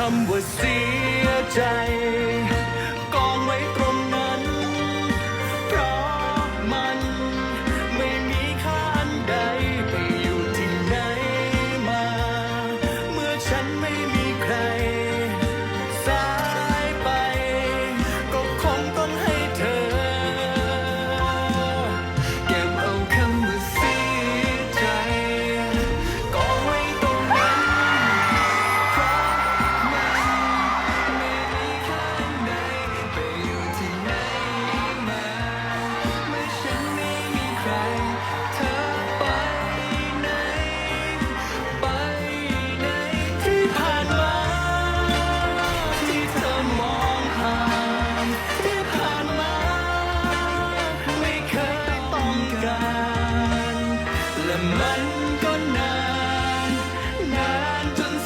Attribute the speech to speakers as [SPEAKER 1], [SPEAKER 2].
[SPEAKER 1] คำว่าเสียใจ มันก็นาน